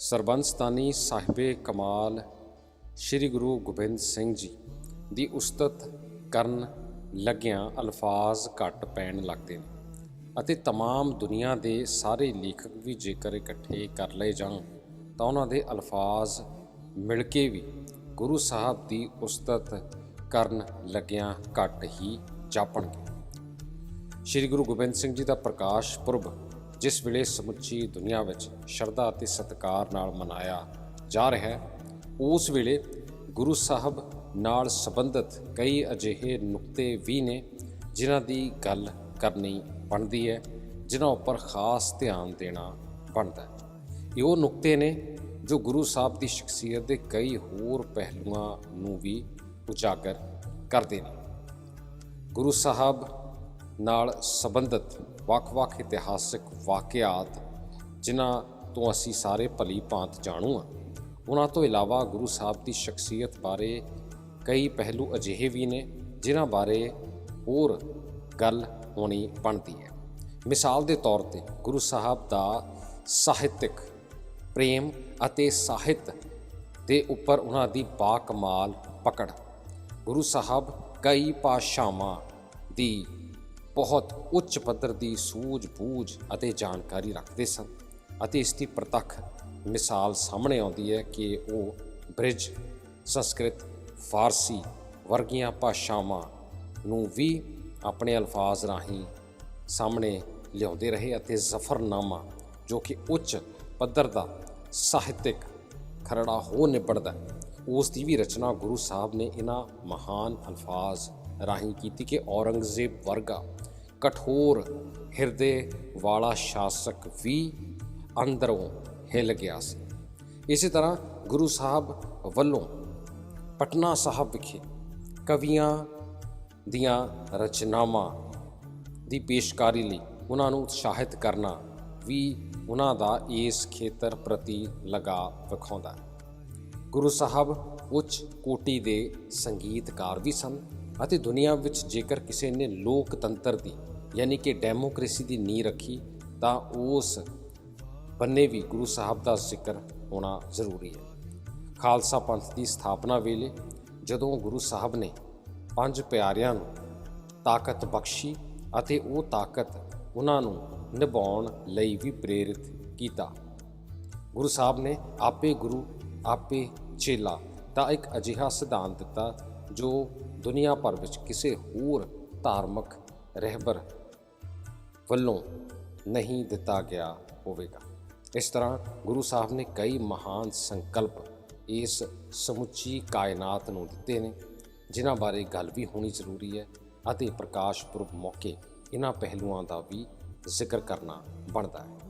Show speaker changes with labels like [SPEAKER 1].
[SPEAKER 1] ਸਰਬੰਸਤਾਨੀ ਸਾਹਿਬੇ ਕਮਾਲ ਸ੍ਰੀ ਗੁਰੂ ਗੋਬਿੰਦ ਸਿੰਘ ਜੀ ਦੀ ਉਸਤਤ ਕਰਨ ਲੱਗਿਆਂ ਅਲਫਾਜ਼ ਘੱਟ ਪੈਣ ਲੱਗਦੇ ਨੇ ਅਤੇ तमाम ਦੁਨੀਆ ਦੇ ਸਾਰੇ ਲੇਖਕ ਵੀ ਜੇਕਰ ਇਕੱਠੇ ਕਰ ਲਏ ਜਾਣ ਤਾਂ ਉਹਨਾਂ ਦੇ ਅਲਫਾਜ਼ ਮਿਲ ਕੇ ਵੀ ਗੁਰੂ ਸਾਹਿਬ ਦੀ ਉਸਤਤ ਕਰਨ ਲੱਗਿਆਂ ਘੱਟ ਹੀ ਜਾਪਣਗੇ ਸ਼੍ਰੀ ਗੁਰੂ ਗੋਬਿੰਦ ਸਿੰਘ ਜੀ ਦਾ ਪ੍ਰਕਾਸ਼ ਪੁਰਬ ਜਿਸ ਵੇਲੇ ਸਮੁੱਚੀ ਦੁਨੀਆ ਵਿੱਚ ਸ਼ਰਧਾ ਅਤੇ ਸਤਿਕਾਰ ਨਾਲ ਮਨਾਇਆ ਜਾ ਰਿਹਾ ਹੈ, ਉਸ ਵੇਲੇ ਗੁਰੂ ਸਾਹਿਬ ਨਾਲ ਸੰਬੰਧਿਤ ਕਈ ਅਜਿਹੇ ਨੁਕਤੇ ਵੀ ਨੇ, ਜਿਨ੍ਹਾਂ ਦੀ ਗੱਲ ਕਰਨੀ ਬਣਦੀ ਹੈ, ਜਿਨ੍ਹਾਂ ਉੱਪਰ ਖਾਸ ਧਿਆਨ ਦੇਣਾ ਬਣਦਾ ਹੈ। ਇਹ ਉਹ ਨੁਕਤੇ ਨੇ ਜੋ ਗੁਰੂ ਸਾਹਿਬ ਦੀ ਸ਼ਖਸੀਅਤ ਦੇ ਕਈ ਹੋਰ ਪਹਿਲੂਆਂ ਨੂੰ ਵੀ ਉਜਾਗਰ ਕਰਦੇ ਨੇ। ਗੁਰੂ ਸਾਹਿਬ ਨਾਲ ਸੰਬੰਧਿਤ ਵੱਖ-ਵੱਖ ਇਤਿਹਾਸਕ ਵਾਕਿਆਤ, ਜਿਨ੍ਹਾਂ ਤੋਂ ਅਸੀਂ ਸਾਰੇ ਭਲੀ ਭਾਂਤ ਜਾਣੂ ਹਾਂ। ਉਹਨਾਂ ਤੋਂ ਇਲਾਵਾ ਗੁਰੂ ਸਾਹਿਬ ਦੀ ਸ਼ਖਸੀਅਤ ਬਾਰੇ ਕਈ ਪਹਿਲੂ ਅਜਿਹੇ ਵੀ ਨੇ, ਜਿਨ੍ਹਾਂ ਬਾਰੇ ਹੋਰ ਗੱਲ ਹੋਣੀ ਬਣਦੀ ਹੈ। ਮਿਸਾਲ ਦੇ ਤੌਰ ਤੇ ਗੁਰੂ ਸਾਹਿਬ ਦਾ ਸਾਹਿਤਿਕ ਪ੍ਰੇਮ ਅਤੇ ਸਾਹਿਤ ਦੇ ਉੱਪਰ ਉਹਨਾਂ ਦੀ ਬਾਕਮਾਲ ਪਕੜ। ਗੁਰੂ ਸਾਹਿਬ ਕਈ ਭਾਸ਼ਾਵਾਂ ਦੀ ਬਹੁਤ ਉੱਚ ਪੱਧਰ ਦੀ ਸੂਝ-ਬੂਝ ਅਤੇ ਜਾਣਕਾਰੀ ਰੱਖਦੇ ਸਨ ਅਤੇ ਇਸ ਦੀ ਪ੍ਰਤੱਖ ਮਿਸਾਲ ਸਾਹਮਣੇ ਆਉਂਦੀ ਹੈ ਕਿ ਉਹ ਬ੍ਰਿਜ, ਸੰਸਕ੍ਰਿਤ, ਫਾਰਸੀ ਵਰਗੀਆਂ ਭਾਸ਼ਾਵਾਂ ਨੂੰ ਵੀ ਆਪਣੇ ਅਲਫਾਜ਼ ਰਾਹੀਂ ਸਾਹਮਣੇ ਲਿਆਉਂਦੇ ਰਹੇ ਅਤੇ ਜ਼ਫਰਨਾਮਾ, ਜੋ ਕਿ ਉੱਚ ਪੱਧਰ ਦਾ ਸਾਹਿਤਿਕ ਖਰੜਾ ਹੋ ਨਿਬੜਦਾ ਉਸ ਦੀ ਵੀ ਰਚਨਾ ਗੁਰੂ ਸਾਹਿਬ ਨੇ ਇਹਨਾਂ ਮਹਾਨ ਅਲਫਾਜ਼ ਰਾਹੀਂ ਕੀਤੀ ਕਿ ਔਰੰਗਜ਼ੇਬ ਵਰਗਾ ਕਠੋਰ ਹਿਰਦੇ ਵਾਲਾ ਸ਼ਾਸਕ ਵੀ ਅੰਦਰੋਂ ਹਿੱਲ ਗਿਆ ਸੀ। ਇਸੇ ਤਰ੍ਹਾਂ ਗੁਰੂ ਸਾਹਿਬ ਵੱਲੋਂ ਪਟਨਾ ਸਾਹਿਬ ਵਿਖੇ ਕਵੀਆਂ ਦੀਆਂ ਰਚਨਾਵਾਂ ਦੀ ਪੇਸ਼ਕਾਰੀ ਲਈ ਉਹਨਾਂ ਨੂੰ ਉਤਸ਼ਾਹਿਤ ਕਰਨਾ ਵੀ ਉਹਨਾਂ ਦਾ ਇਸ ਖੇਤਰ ਪ੍ਰਤੀ ਲਗਾ ਵਿਖਾਉਂਦਾ ਗੁਰੂ ਸਾਹਿਬ ਉੱਚ ਕੋਟੀ ਦੇ ਸੰਗੀਤਕਾਰ ਵੀ ਸਨ ਅਤੇ ਦੁਨੀਆ ਵਿੱਚ ਜੇਕਰ ਕਿਸੇ ਨੇ ਲੋਕਤੰਤਰ ਦੀ ਯਾਨੀ ਕਿ ਡੈਮੋਕ੍ਰੇਸੀ ਦੀ ਨੀਂਹ ਰੱਖੀ, ਤਾਂ ਉਸ ਬੰਨੇ ਵੀ ਗੁਰੂ ਸਾਹਿਬ ਦਾ ਜ਼ਿਕਰ ਹੋਣਾ ਜ਼ਰੂਰੀ ਹੈ। ਖਾਲਸਾ ਪੰਥ ਦੀ ਸਥਾਪਨਾ ਵੇਲੇ ਜਦੋਂ ਗੁਰੂ ਸਾਹਿਬ ਨੇ ਪੰਜ ਪਿਆਰਿਆਂ ਨੂੰ ਤਾਕਤ ਬਖਸ਼ੀ ਅਤੇ ਉਹ ਤਾਕਤ ਉਹਨਾਂ ਨੂੰ ਨਿਭਾਉਣ ਲਈ ਵੀ ਪ੍ਰੇਰਿਤ ਕੀਤਾ। ਗੁਰੂ ਸਾਹਿਬ ਨੇ ਆਪੇ ਗੁਰੂ, ਆਪੇ ਚੇਲਾ ਦਾ ਇੱਕ ਅਜਿਹਾ ਸਿਧਾਂਤ ਦਿੱਤਾ ਜੋ ਦੁਨੀਆ ਭਰ ਵਿੱਚ ਕਿਸੇ ਹੋਰ ਧਾਰਮਿਕ ਰਹਿਬਰ ਵੱਲੋਂ ਨਹੀਂ ਦਿੱਤਾ ਗਿਆ ਹੋਵੇਗਾ। ਇਸ ਤਰ੍ਹਾਂ ਗੁਰੂ ਸਾਹਿਬ ਨੇ ਕਈ ਮਹਾਨ ਸੰਕਲਪ ਇਸ ਸਮੁੱਚੀ ਕਾਇਨਾਤ ਨੂੰ ਦਿੱਤੇ ਨੇ, ਜਿਨ੍ਹਾਂ ਬਾਰੇ ਗੱਲ ਵੀ ਹੋਣੀ ਜ਼ਰੂਰੀ ਹੈ ਅਤੇ ਪ੍ਰਕਾਸ਼ ਪੁਰਬ ਮੌਕੇ ਇਹਨਾਂ ਪਹਿਲੂਆਂ ਦਾ ਵੀ ਜ਼ਿਕਰ ਕਰਨਾ ਬਣਦਾ ਹੈ।